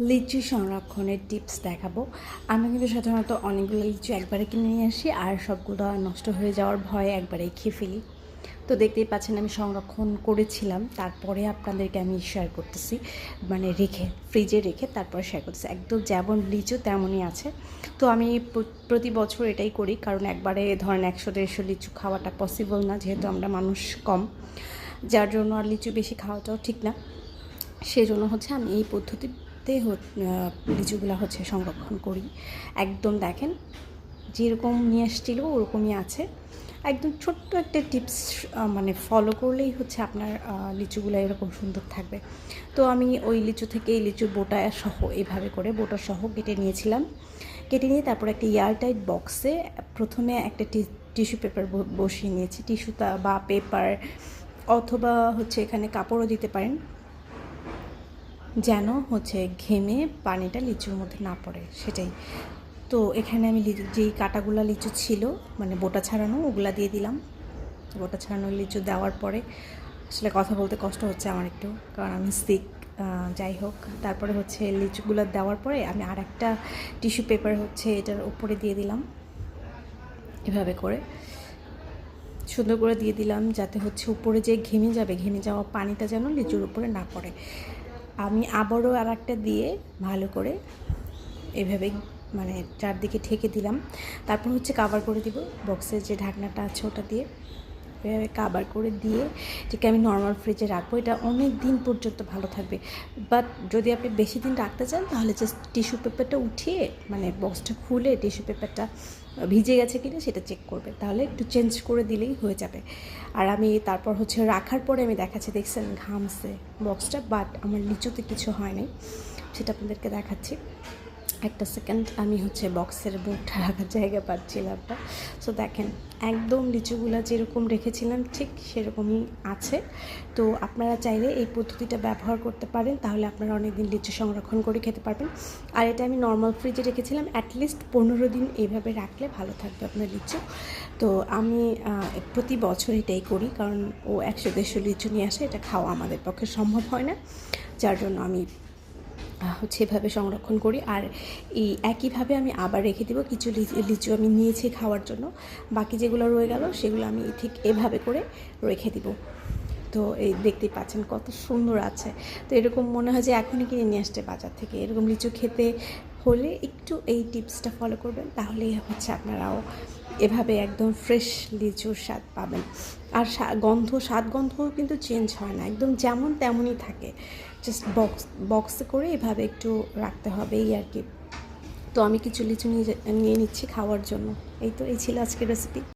লিচু সংরক্ষণের টিপস দেখাবো। আমি কিন্তু সাধারণত অনেকগুলো লিচু একবারে কিনে নিয়ে আসি আর সবগুলো নষ্ট হয়ে যাওয়ার ভয়ে একবারেই খেয়ে ফেলি। তো দেখতেই পাচ্ছেন আমি সংরক্ষণ করেছিলাম, তারপরে আপনাদেরকে আমি শেয়ার করতেছি। মানে রেখে ফ্রিজে রেখে তারপরে শেয়ার করতেছি। একদম যেমন লিচু তেমনই আছে। তো আমি প্রতি বছর এটাই করি, কারণ একবারে ধরেন একশো, দেড়শো লিচু খাওয়াটা পসিবল না, যেহেতু আমরা মানুষ কম। যার জন্য আর লিচু বেশি খাওয়াটাও ঠিক না। সেই জন্য হচ্ছে আমি এই পদ্ধতিতে আহ, লিচুগুলো হচ্ছে সংরক্ষণ করি। একদম দেখেন যেরকম নিয়ে এসেছিল ওরকমই আছে। একদম ছোট্ট একটা টিপস মানে ফলো করলেই হচ্ছে আপনার লিচুগুলো এরকম সুন্দর থাকবে। তো আমি ওই লিচু থেকে এই লিচুর বোটা সহ এইভাবে করে বোটা সহ কেটে নিয়েছিলাম। কেটে নিয়ে তারপর একটা এয়ারটাইট বক্সে প্রথমে একটা টিস্যু পেপার বসিয়ে নিয়েছি। টিস্যুটা বা পেপার অথবা হচ্ছে এখানে কাপড়ও দিতে পারেন। যেন হচ্ছে ঘেমে পানিটা লিচুর মধ্যে না পড়ে, সেটাই। তো এখানে আমি যেই কাটাগুলো লিচু ছিল মানে বোটা ছাড়ানো, ওগুলা দিয়ে দিলাম। বোটা ছাড়ানো লিচু দেওয়ার পরে আসলে কথা বলতে কষ্ট হচ্ছে আমার একটু, কারণ আমি সিক যাই হোক। তারপরে হচ্ছে লিচুগুলো দেওয়ার পরে আমি আর একটা টিস্যু পেপার হচ্ছে এটার উপরে দিয়ে দিলাম, এভাবে করে। সুন্দর করে দিয়ে দিলাম, যাতে হচ্ছে উপরে যে ঘেমে যাবে, ঘেমে যাওয়া পানিটা যেন লিচুর উপরে না পড়ে। আমি আবারও আর একটা দিয়ে ভালো করে এভাবে মানে চারদিকে ঠেকে দিলাম। তারপর হচ্ছে কাভার করে দিব বক্সের যে ঢাকনাটা আছে ওটা দিয়ে। এভাবে কাভার করে দিয়ে এটাকে আমি নর্মাল ফ্রিজে রাখব। এটা অনেক দিন পর্যন্ত ভালো থাকবে। বাট যদি আপনি বেশি দিন রাখতে চান, তাহলে জাস্ট টিস্যু পেপারটা উঠিয়ে মানে বক্সটা খুলে টিস্যু পেপারটা ভিজে গেছে কিনা সেটা চেক করবে তাহলে একটু চেঞ্জ করে দিলেই হয়ে যাবে। আর আমি তারপর হচ্ছে রাখার পরে আমি দেখাচ্ছি, দেখছেন ঘামছে বক্সটা বাট আমার লিচুতে কিছু হয়নি সেটা আপনাদেরকে দেখাচ্ছি। একটা সেকেন্ড আমি হচ্ছে বক্সের বুকটা রাখার জায়গা পাচ্ছিলাম না। সো দেখেন, একদম লিচুগুলা যেরকম রেখেছিলাম, ঠিক সেরকমই আছে। তো আপনারা চাইলে এই পদ্ধতিটা ব্যবহার করতে পারেন, তাহলে আপনারা অনেকদিন লিচু সংরক্ষণ করে খেতে পারবেন। আর এটা আমি নর্মাল ফ্রিজে রেখেছিলাম অ্যাটলিস্ট পনেরো দিন এইভাবে রাখলে ভালো থাকবে আপনার লিচু। তো আমি প্রতি বছর এটাই করি, কারণ ও একশো দেড়শো লিচু নিয়ে আসে, এটা খাওয়া আমাদের পক্ষে সম্ভব হয় না। যার জন্য আমি হচ্ছে এভাবে সংরক্ষণ করি। আর এই একইভাবে আমি আবার রেখে দেবো কিছু লিচু- আমি নিয়েছি খাওয়ার জন্য। বাকি যেগুলো রয়ে গেল সেগুলো আমি ঠিক এভাবে করে রেখে দিব। তো এই দেখতেই পাচ্ছেন কত সুন্দর আছে। তো এরকম মনে হয় যে এখনই কিনে নিয়ে আসতে বাজার থেকে। এরকম লিচু খেতে হলে একটু এই টিপসটা ফলো করবেন, তাহলেই হচ্ছে আপনারাও এভাবে একদম ফ্রেশ লিচুর স্বাদ পাবেন। আর গন্ধ, স্বাদ গন্ধও কিন্তু চেঞ্জ হয় না। একদম যেমন তেমনই থাকে। জাস্ট বক্স বক্সে করে এভাবে একটু রাখতে হবে এই আর কি। তো আমি কিছু লিচু নিয়ে নিয়ে নিচ্ছি খাওয়ার জন্য। এই তো, এই ছিল আজকের রেসিপি